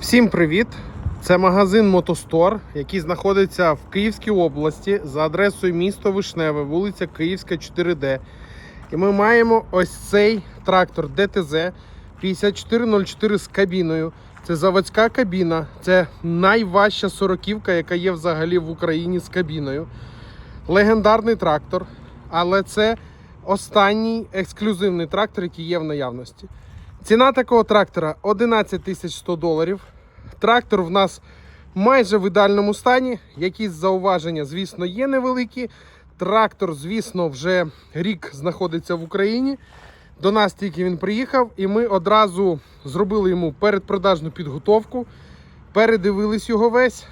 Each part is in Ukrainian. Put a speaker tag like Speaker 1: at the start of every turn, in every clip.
Speaker 1: Всім привіт! Це магазин Мотостор, який знаходиться в Київській області за адресою місто Вишневе, вулиця Київська, 4D. І ми маємо ось цей трактор ДТЗ 5404 з кабіною. Це заводська кабіна, це найважча сороківка, яка є взагалі в Україні з кабіною. Легендарний трактор, але це останній ексклюзивний трактор, який є в наявності. Ціна такого трактора 11 100 доларів. Трактор в нас майже в ідеальному стані. Якісь зауваження, звісно, є невеликі. Трактор, звісно, вже рік знаходиться в Україні. До нас тільки він приїхав, і ми одразу зробили йому передпродажну підготовку, передивились його весь,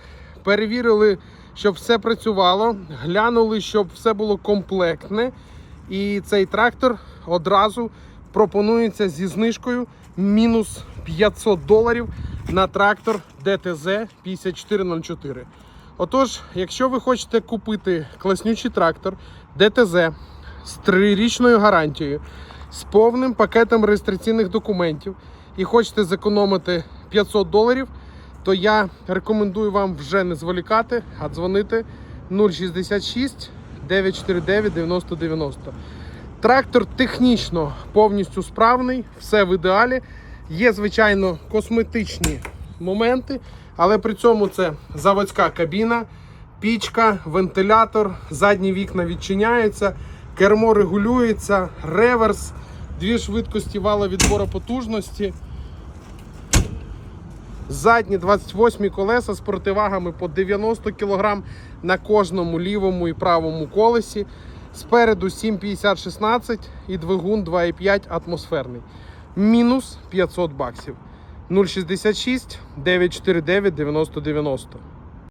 Speaker 1: перевірили, щоб все працювало, глянули, щоб все було комплектне. І цей трактор одразу пропонується зі знижкою мінус 500 доларів на трактор ДТЗ 5404. Отож, якщо ви хочете купити класнючий трактор ДТЗ з трирічною гарантією, з повним пакетом реєстраційних документів і хочете зекономити 500 доларів, то я рекомендую вам вже не зволікати, а дзвонити 066 949 9090. Трактор технічно повністю справний, все в ідеалі. Є, звичайно, косметичні моменти, але при цьому це заводська кабіна, пічка, вентилятор, задні вікна відчиняються, кермо регулюється, реверс, дві швидкості вала відбору потужності. Задні 28 колеса з противагами по 90 кг на кожному лівому і правому колесі. Спереду 750-16 і двигун 2,5 атмосферний. Мінус 500 баксів. 066 949 9090.